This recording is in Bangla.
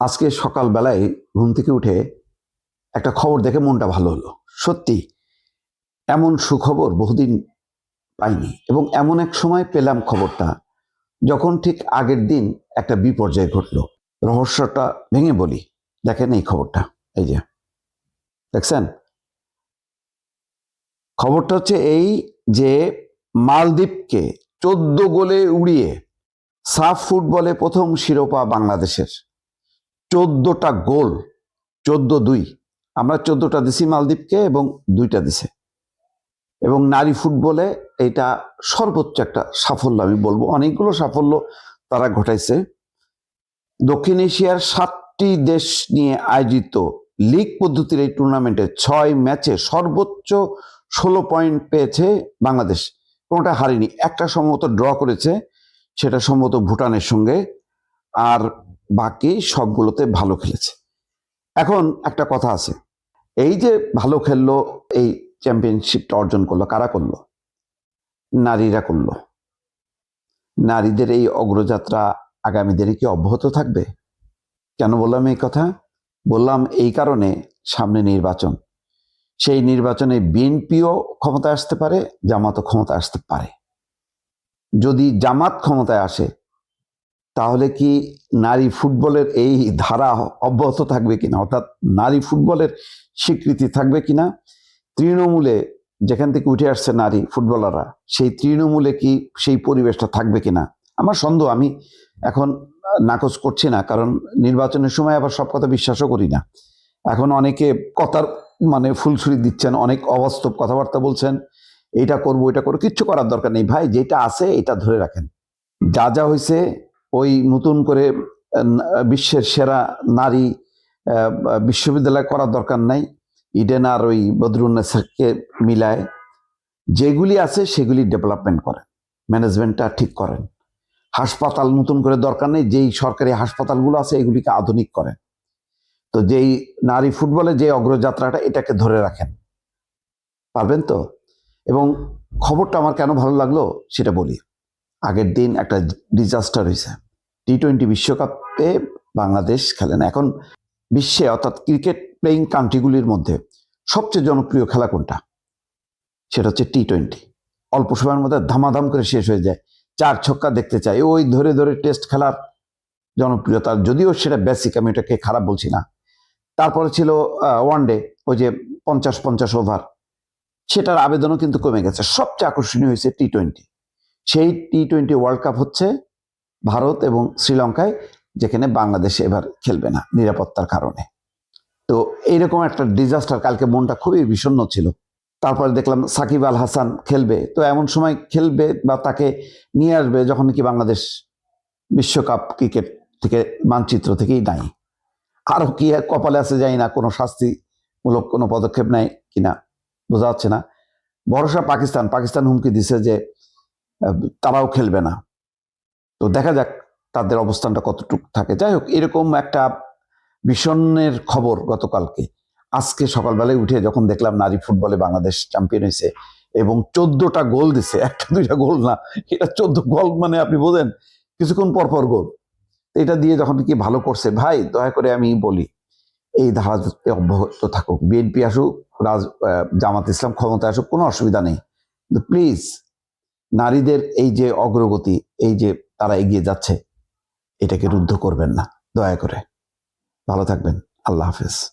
আজকে সকালবেলায় ঘুম থেকে উঠে একটা খবর দেখে মনটা ভালো হলো। সত্যি, এমন সুখবর বহুদিন পাইনি এবং এমন এক সময় পেলাম খবরটা যখন ঠিক আগের দিন একটা বিপর্যয় ঘটলো। রহস্যটা ভেঙে বলি। দেখেন এই খবরটা। এই যে, দেখছেন? খবরটা হচ্ছে এই যে মালদ্বীপকে চোদ্দ গোলে উড়িয়ে সাফ ফুটবলে প্রথম শিরোপা বাংলাদেশের। চোদ্দটা গোল, চোদ্দ দুই। আমরা চোদ্দটা দিছি মালদ্বীপকে এবং দুইটা দিছে। এবং নারী ফুটবলে এটা সর্বোচ্চ একটা সাফল্য, আমি বলব। অনেকগুলো সাফল্য তারা ঘটাইছে। দক্ষিণ এশিয়ার সাতটি দেশ নিয়ে আয়োজিত লিগ পদ্ধতির এই টুর্নামেন্টে ছয় ম্যাচে সর্বোচ্চ ষোলো পয়েন্ট পেয়েছে বাংলাদেশ। কোনোটা হারিনি। একটা সম্ভবত ড্র করেছে, সেটা সম্ভবত ভুটানের সঙ্গে। আর বাকি সবগুলোতে ভালো খেলেছে। এখন একটা কথা আছে। এই যে ভালো খেললো, এই চ্যাম্পিয়নশিপটা অর্জন করল, কারা করল? নারীরা করল। নারীদের এই অগ্রযাত্রা আগামী দিনে কি অব্যাহত থাকবে? কেন বললাম এই কথা? বললাম এই কারণে সামনে নির্বাচন। সেই নির্বাচনে বিএনপিও ক্ষমতায় আসতে পারে, জামাতও ক্ষমতায় আসতে পারে। যদি জামাত ক্ষমতায় আসে তাহলে কি নারী ফুটবলের এই ধারা অব্যাহত থাকবে কিনা? অর্থাৎ নারী ফুটবলের স্বীকৃতি থাকবে কিনা? তৃণমূলে যেখান থেকে উঠে আসছে নারী ফুটবলাররা, সেই তৃণমূলে কি সেই পরিবেশটা থাকবে কিনা? আমার সন্দেহ, আমি এখন নাকচ করছি না, কারণ নির্বাচনের সময় আবার সব কথা বিশ্বাসও করি না। এখন অনেকে কথার মানে ফুলছুরি দিচ্ছেন, অনেক অবাস্তব কথাবার্তা বলছেন, এইটা করব এটা করব, কিচ্ছু করার দরকার নেই। ভাই, যেটা আছে, এটা ধরে রাখেন। যা যা হয়েছে ওই নতুন করে বিশ্বের সেরা নারী বিশ্ববিদ্যালয় করার দরকার নাই। ইডেন আর ওই বদরুন্নেসাকে মিলায় যেগুলি আছে সেগুলি ডেভেলপমেন্ট করেন, ম্যানেজমেন্টটা ঠিক করেন। হাসপাতাল নতুন করে দরকার নেই, যেই সরকারি হাসপাতালগুলো আছে এগুলিকে আধুনিক করেন। তো যেই নারী ফুটবলে যে অগ্রযাত্রাটা, এটাকে ধরে রাখেন। পারবেন তো? এবং খবরটা আমার কেন ভালো লাগল সেটা বলি। আগের দিন একটা ডিজাস্টার হয়েছে। টি টোয়েন্টি বিশ্বকাপে বাংলাদেশ খেলে না এখন বিশ্বে, অর্থাৎ ক্রিকেট প্লেয়িং কান্ট্রিগুলির মধ্যে সবচেয়ে জনপ্রিয় খেলা কোনটা? সেটা হচ্ছে টি টোয়েন্টি অল্প সময়ের মধ্যে ধামাধাম করে শেষ হয়ে যায়। চার ছক্কা দেখতে চাই। ওই ধরে ধরে টেস্ট খেলার জনপ্রিয়তা। যদিও সেটা বেসিক আমি এটাকে খারাপ বলছি না। তারপরে ছিল ওয়ান ডে ওই যে পঞ্চাশ পঞ্চাশ ওভার সেটার আবেদনও কিন্তু কমে গেছে। সবচেয়ে আকর্ষণীয় হয়েছে টি টোয়েন্টি সেই টি টোয়েন্টি ওয়ার্ল্ড কাপ হচ্ছে ভারত এবং শ্রীলঙ্কায়, যেখানে বাংলাদেশ এবার খেলবে না নিরাপত্তার কারণে। তো এইরকম একটা ডিজাস্টার কালকে মনটা খুবই বিষণ্ণ ছিল। তারপরে দেখলাম সাকিব আল হাসান খেলবে। তো এমন সময় খেলবে বা তাকে নিয়ে আসবে যখন কি বাংলাদেশ বিশ্বকাপ ক্রিকেট থেকে, মানচিত্র থেকেই নাই। আরও কি কপালে আছে যাই না, কোনো শাস্তিমূলক কোনো পদক্ষেপ নেয় কিনা, বোঝা যাচ্ছে না। ভরসা পাকিস্তান। পাকিস্তান হুমকি দিছে যে তারাও খেলবে না। তো দেখা যাক তাদের অবস্থানটা কতটুকু থাকে। যাই হোক, এরকম একটা বিষণ্ণের খবর গতকালকে। আজকে সকালবেলায় উঠে যখন দেখলাম নারী ফুটবলে বাংলাদেশ চ্যাম্পিয়ন হয়েছে এবং চোদ্দটা গোল দিছে, একটা দুইটা গোল না, এটা চোদ্দ গোল মানে আপনি বোঝেন, কিছুক্ষণ পর পর গোল। এটা দিয়ে যখন কি ভালো করছে, ভাই দয়া করে আমি বলি, এই ধারা যাতে অব্যাহত থাকুক। বিএনপি আসুক, রাজ জামাত ইসলাম ক্ষমতায় আসুক, কোনো অসুবিধা নেই। প্লিজ নারীদের এই যে অগ্রগতি, এই যে তারা এগিয়ে যাচ্ছে, এটাকে রুদ্ধ করবেন না। দয়া করে। ভালো থাকবেন। আল্লাহ হাফেজ।